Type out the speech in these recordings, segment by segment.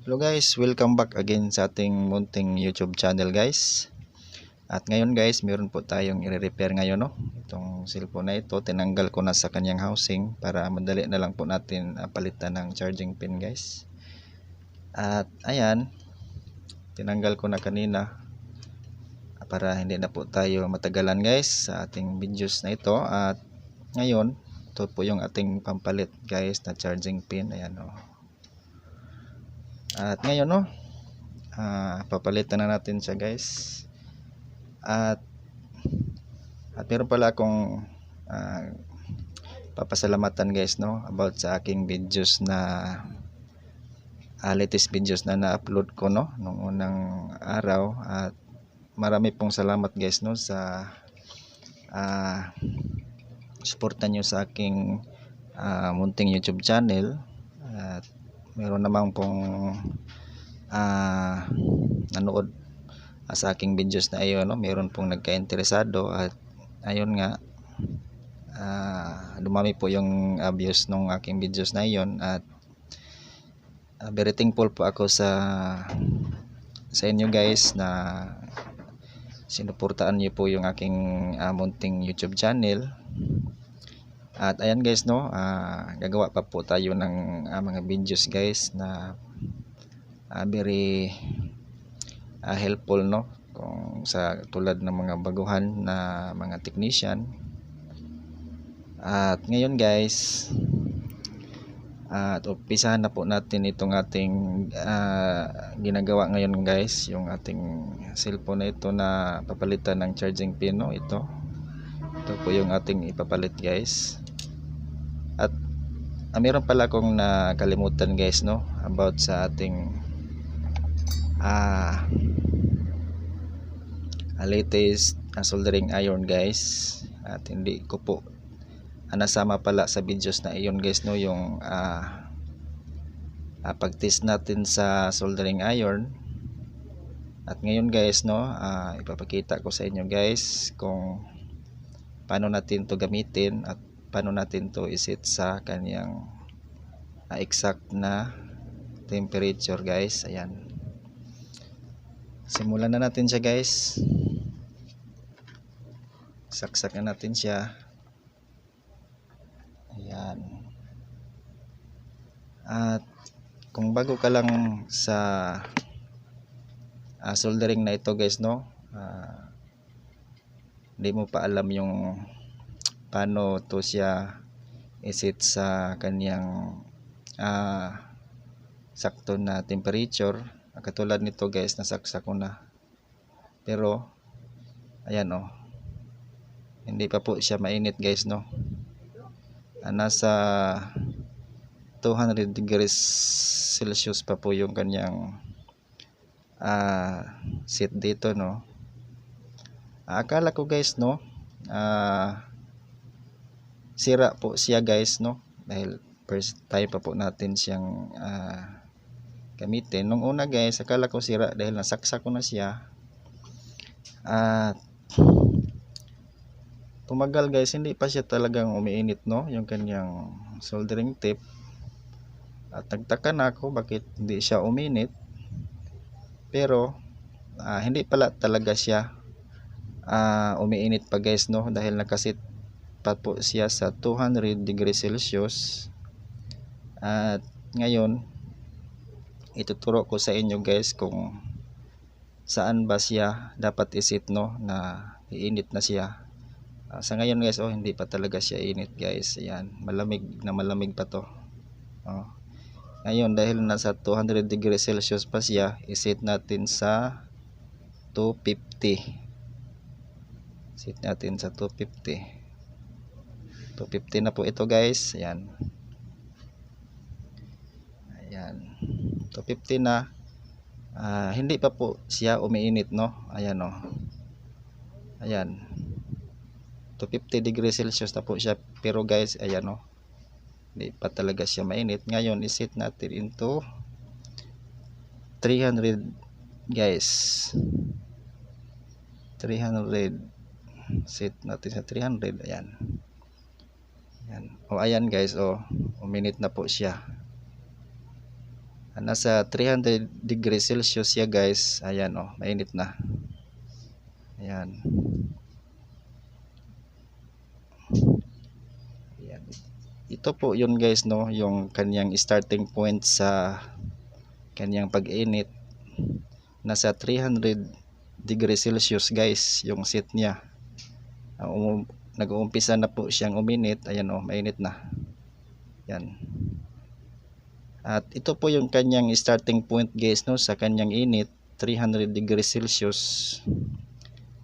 Hello guys, welcome back again sa ating munting YouTube channel guys. At ngayon guys, meron po tayong i-repair ngayon no. Itong cellphone na ito, tinanggal ko na sa kanyang housing para madali na lang po natin ah, palitan ng charging pin guys. At ayan, tinanggal ko na kanina para hindi na po tayo matagalan guys sa ating videos na ito. At ngayon, ito po yung ating pampalit guys na charging pin. Ayan o. At ngayon no, ah, papalitan na natin siya guys. At at meron pala akong ah, papasalamatan guys no about sa aking videos na ah, latest videos na na-upload ko no nung unang araw at marami pong salamat guys no sa ah suporta nyo sa aking ah, munting YouTube channel meron namang pong ah nanood ah, sa aking videos na ayon no? Meron pong nagka-interesado at ayun nga ah, dumami po yung ah, views ng aking videos na iyon at ah, very thankful po ako sa sa inyo guys na sinuportaan niyo po yung aking ah, munting YouTube channel at ayan guys no, ah, gagawa pa po tayo ng ah, mga videos guys na ah, very ah, helpful no kung sa tulad ng mga baguhan na mga technician. At ngayon guys, at umpisahan na po natin itong ating ah, ginagawa ngayon guys, yung ating cellphone na ito na papalitan ng charging pin no, ito. Ito po yung ating ipapalit guys. At ah, meron pala akong nakalimutan guys no about sa ating ah ah, latest ah, soldering iron guys. At hindi ko po ah, nasama pala sa videos na iyon guys no yung ah, ah, pag-test natin sa soldering iron. At ngayon guys no ah, ipapakita ko sa inyo guys kung paano natin to gamitin at paano natin to iset sa kanyang ah, exact na temperature guys. Ayan. Simulan na natin siya guys. Saksak na natin siya. Ayan. At kung bago ka lang sa ah, soldering na ito guys no? Ah, hindi mo pa alam yung paano to siya isit sa kanyang ah, sakto na temperature. Ah, katulad nito guys nasaksak ko na. Pero ayan oh. Hindi pa po siya mainit guys no? Ah, nasa 200 degrees celsius pa po yung kanyang ah set dito no? Akala ko guys no? Ah sira po siya guys no? Dahil first time pa po natin siyang ah gamitin. Nung una guys akala ko sira dahil nasaksak ko na siya. At tumagal guys hindi pa siya talagang umiinit no? Yung kanyang soldering tip at nagtaka na ako bakit hindi siya uminit. Pero ah, hindi pala talaga siya ah, umiinit pa guys no? Dahil nakasit pa siya sa 200 degrees celsius. At ngayon ituturo ko sa inyo guys kung saan ba siya dapat isit no na iinit na siya. Ah, sa ngayon guys oh hindi pa talaga siya init guys. Ayan malamig na malamig pa to. Oh. ngayon dahil nasa 200 degrees celsius pa siya isit natin sa 250 set natin sa 250 250 na po ito guys. Ayan. Ayan. 250 na. Ah, hindi pa po siya umiinit no? Ayan oh. Ayan. 250 degrees celsius na po siya. Pero guys ayan oh. Hindi pa talaga siya mainit. Ngayon iset natin into 300 guys. 300 set natin sa 300 ayan ayan o ayan guys. Oh uminit na po siya. Ah, nasa 300 degrees Celsius siya guys. Ayan oh mainit na. Ayan. Ayan. Ito po yun guys no yung kanyang starting point sa kanyang pag-init. Nasa 300 degrees Celsius guys yung set niya. Um, nag-uumpisa na po siyang uminit. Ayan oh mainit na. Yan. At ito po yung kanyang starting point guys no sa kanyang init 300 degrees Celsius.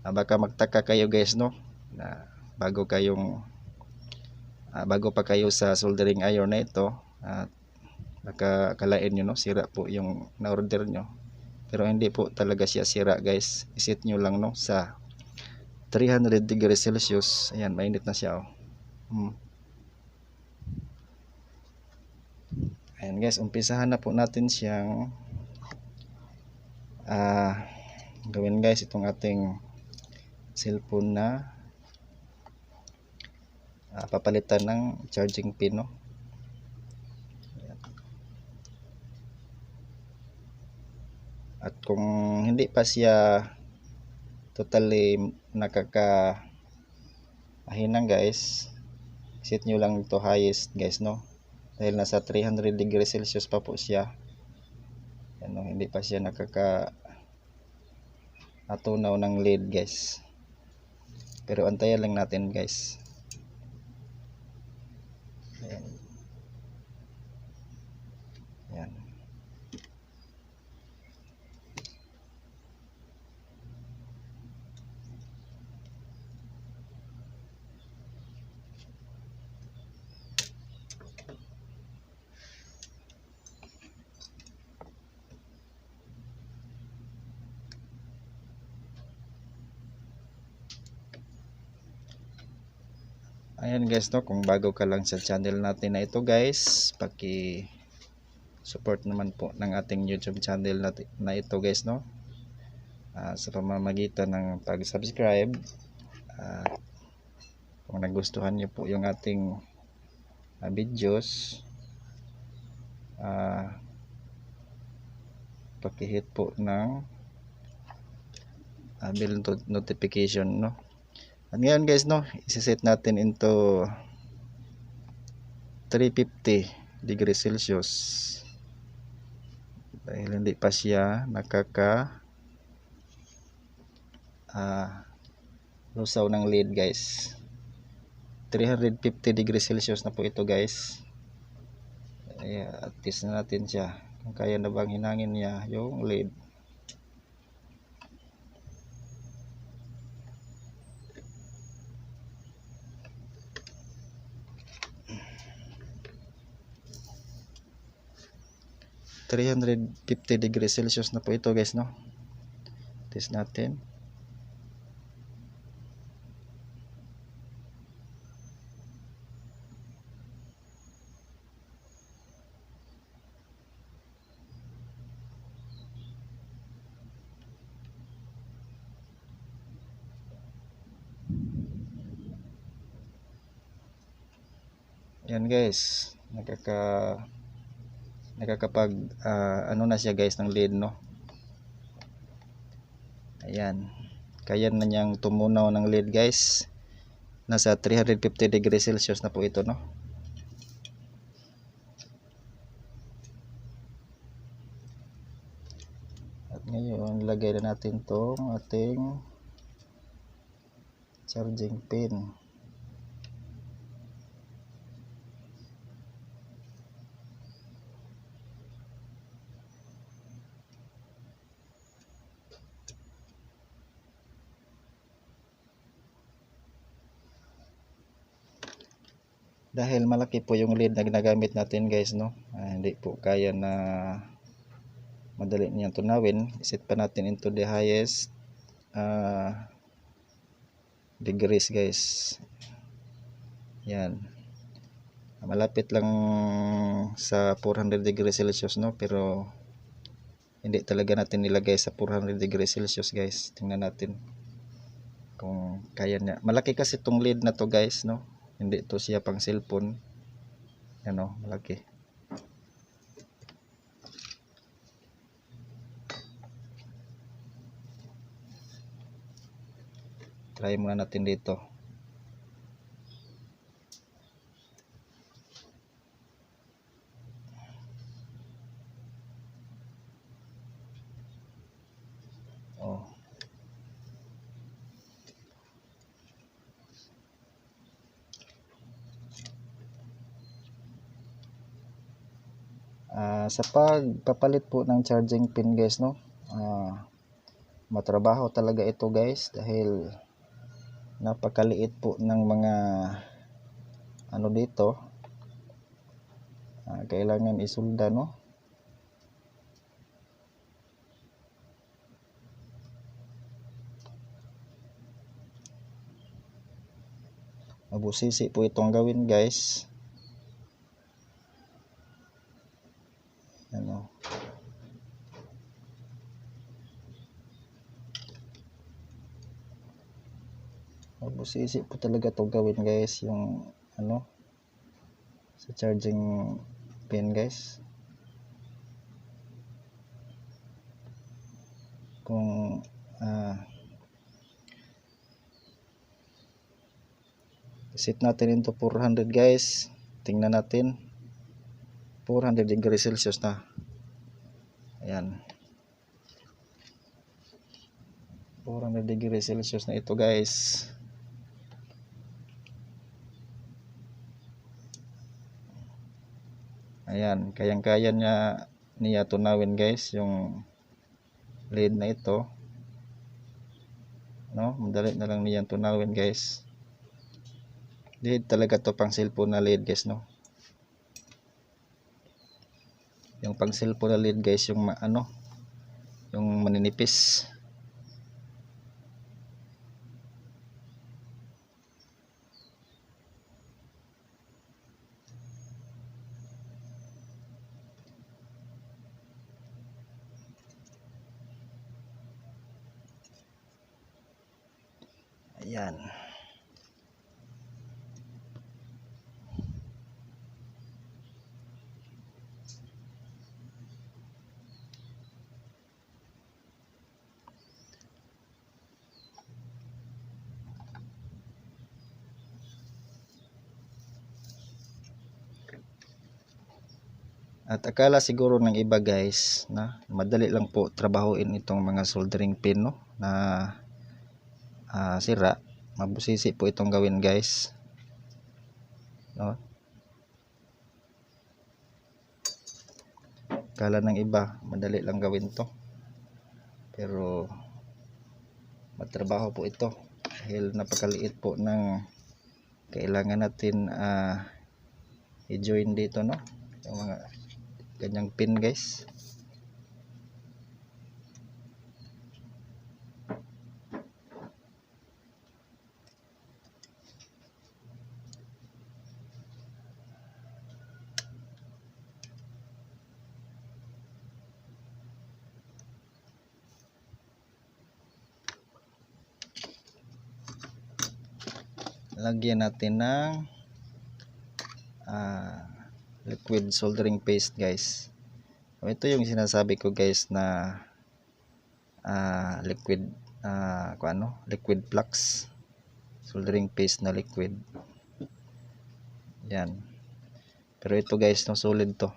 Ah, baka magtaka kayo guys no na bago kayong ah, bago pa kayo sa soldering iron na ito at baka kalain nyo no sira po yung na-order nyo. Pero hindi po talaga siya sira guys. Isit nyo lang no sa 300 degrees Celsius ayan mainit na siya oh. Hmm. ayan guys umpisahan na po natin siyang ah gawin guys itong ating cellphone na ah, papalitan ng charging pin no at kung hindi pa siya totally nakaka mahinang guys. Set nyo lang ito highest guys no? Dahil nasa 300 degrees celsius pa po siya. Ano, hindi pa siya nakaka natunaw ng lead guys. Pero antayan lang natin guys. Ayan Ayan guys no, kung bago ka lang sa channel natin na ito guys, paki support naman po ng ating YouTube channel na, na ito guys no. Ah, sa pamamagitan ng pag-subscribe. at kung nagustuhan niyo po yung ating ah, videos, ah paki-hit po ng ah, bell not- notification no. At ngayon guys no, isiset natin into 350 degrees Celsius. Dahil hindi pa siya nakaka ah lusaw ng lead guys. 350 degrees Celsius na po ito guys. Ay, at test na natin siya. Kung kaya na bang hinangin niya yung lead. Three hundred fifty degrees Celsius na po ito guys no. Test natin. Yan guys, nakaka nakakapag ah, ano na siya guys ng lead no. Ayan. Kaya na niyang tumunaw ng lead guys. Nasa 350 degrees Celsius na po ito no. At ngayon, lagay na natin tong ating charging pin. Dahil malaki po yung lead na ginagamit natin guys no? Ah, hindi po kaya na madali niyang tunawin. Iset pa natin into the highest ah, degrees guys. Yan. Malapit lang sa 400 degrees celsius no? Pero hindi talaga natin nilagay sa 400 degrees celsius guys. Tingnan natin kung kaya niya. Malaki kasi tong lead na to guys no hindi to siya pang cellphone. Ano malaki. Try muna natin dito. Oh. Ah, sa pagpapalit po ng charging pin guys no? Ah, matrabaho talaga ito guys dahil napakaliit po ng mga ano dito. Ah, kailangan isulda no? Mabusisi po itong gawin guys ano? Mabusisi po talaga itong gawin guys yung ano sa charging pin guys. Kung ah set natin into 400 guys. Tingnan natin 400 degrees celsius na. Ayan. 400 degrees celsius na ito guys. Ayan kayang kaya niya niya tunawin guys yung lead na ito. No? Madali na lang niyan tunawin guys. Lead talaga to pang cellphone na lead guys no yung pang cellphone na lead guys yung ano yung maninipis. Ayan At akala siguro ng iba guys na madali lang po trabahuin itong mga soldering pin no na ah, sira. Mabusisi po itong gawin guys. No? Akala ng iba madali lang gawin to. Pero matrabaho po ito dahil napakaliit po ng kailangan natin ah, i-join dito no yung mga ganyang pin guys. Lagyan natin ng liquid soldering paste guys. Ito yung sinasabi ko guys na ah, liquid kung ano liquid flux. Soldering paste na liquid. Yan. Pero ito guys no solid to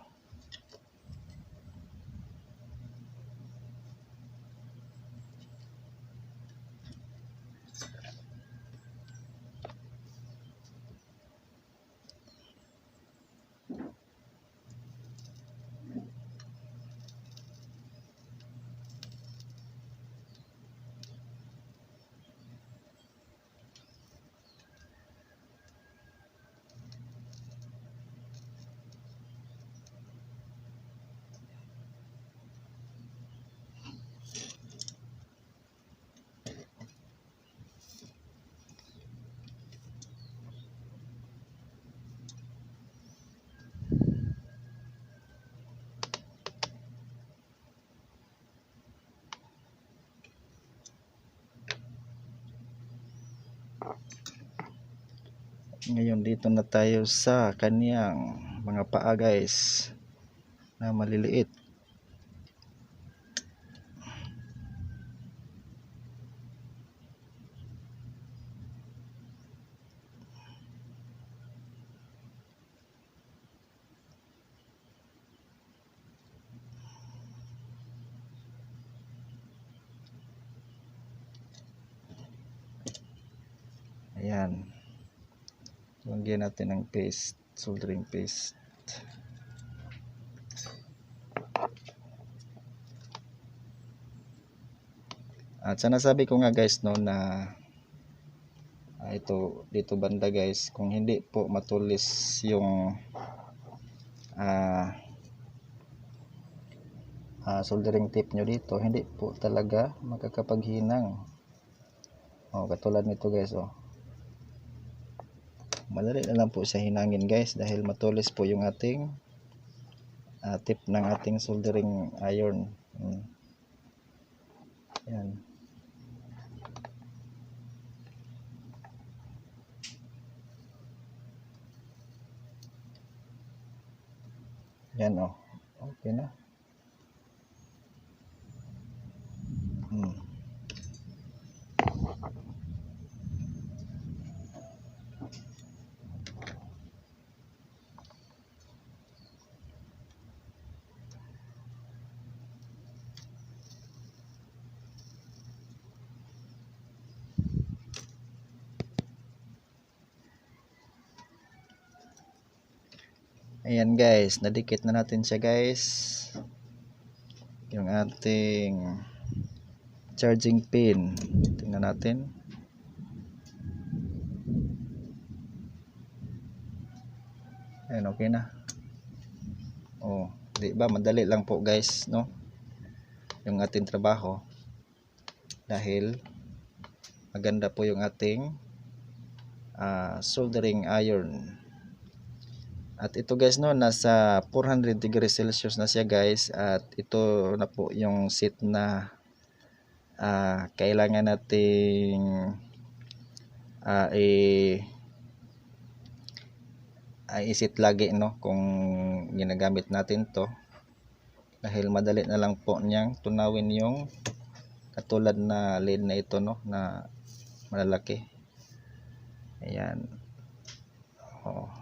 ngayon dito na tayo sa kaniyang mga paa guys na maliliit Yan. Lagyan natin ng paste, soldering paste. At sa nasabi ko nga guys no na ah, ito dito banda guys kung hindi po matulis yung ah ah, soldering tip nyo dito hindi po talaga makakapaghinang oh katulad nito guys oh madali na lang po siya hinangin guys dahil matulis po yung ating ah, tip ng ating soldering iron. Hmm. yan yan oh. Okay na Ayan guys, nadikit na natin siya guys. Yung ating charging pin. Tingnan natin. Ayan, okay na. Oh, di ba madali lang po guys, no? Yung ating trabaho. Dahil maganda po yung ating ah, soldering iron. At ito guys no, nasa 400 degrees Celsius na siya guys. At ito na po yung seat na ah, kailangan nating ah, i ay isit lagi no kung ginagamit natin to. Dahil madali na lang po niyang tunawin yung katulad na lead na ito no na malalaki. Ayan. Oh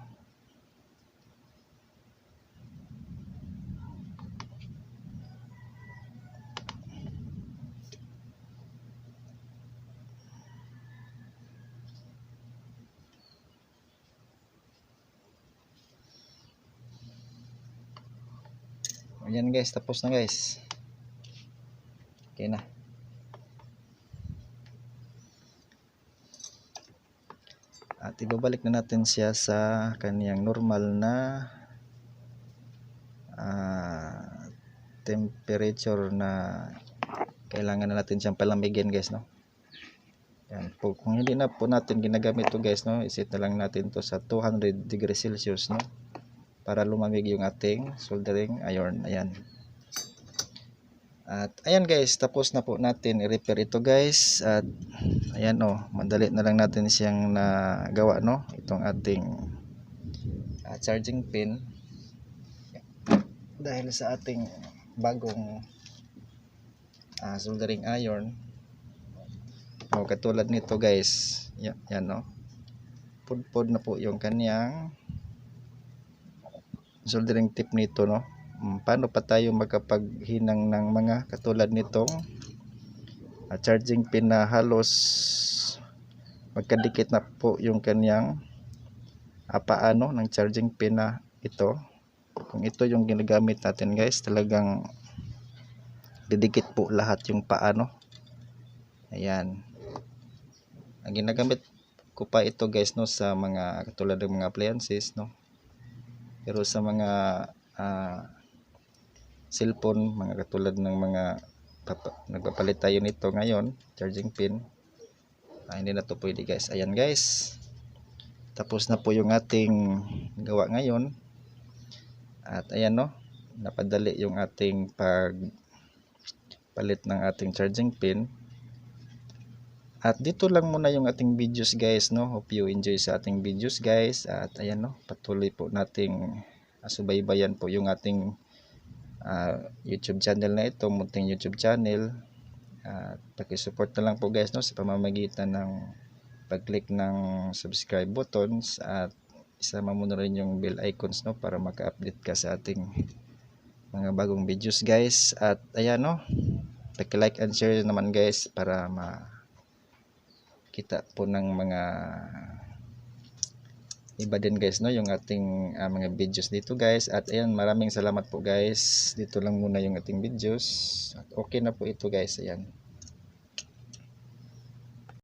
Ayan guys, tapos na guys. Okay na. At ibabalik na natin siya sa kaniyang normal na ah, temperature na kailangan na natin siyang palamigin guys no. Yan po. Kung hindi na po natin ginagamit to guys no, isit na lang natin to sa 200 degrees Celsius no para lumamig yung ating soldering iron. Ayan. At ayan guys, tapos na po natin i-repair ito guys. At ayan oh, madali na lang natin siyang nagawa no, itong ating ah, charging pin. Dahil sa ating bagong ah, soldering iron. Oh, katulad nito guys. Yan, yan no. Pudpod na po yung kanyang soldering tip nito no? Mm, paano pa tayo makapaghinang ng mga katulad nitong ah, charging pin na halos magkadikit na po yung kanyang uh, paano ng charging pin na ito. Kung ito yung ginagamit natin guys talagang didikit po lahat yung paano. Ayan. Ang ginagamit ko pa ito guys no sa mga katulad ng mga appliances no pero sa mga ah, cellphone mga katulad ng mga papa, nagpapalit tayo nito ngayon charging pin ah, hindi na to pwede guys. Ayan guys. Tapos na po yung ating gawa ngayon. At ayan no napadali yung ating pag palit ng ating charging pin at dito lang muna yung ating videos guys no? Hope you enjoy sa ating videos guys. At ayan no? Patuloy po nating uh, subaybayan po yung ating uh, YouTube channel na ito, munting YouTube channel. At paki-support na lang po guys no? Sa pamamagitan ng pag-click ng subscribe buttons at isama mo na rin yung bell icons no? Para maka-update ka sa ating mga bagong videos guys. At ayan no, paki-like and share naman guys para ma makakita po ng mga iba din guys no? Yung ating ah, mga videos dito guys. At ayan maraming salamat po guys. Dito lang muna yung ating videos. At okay na po ito guys. Ayan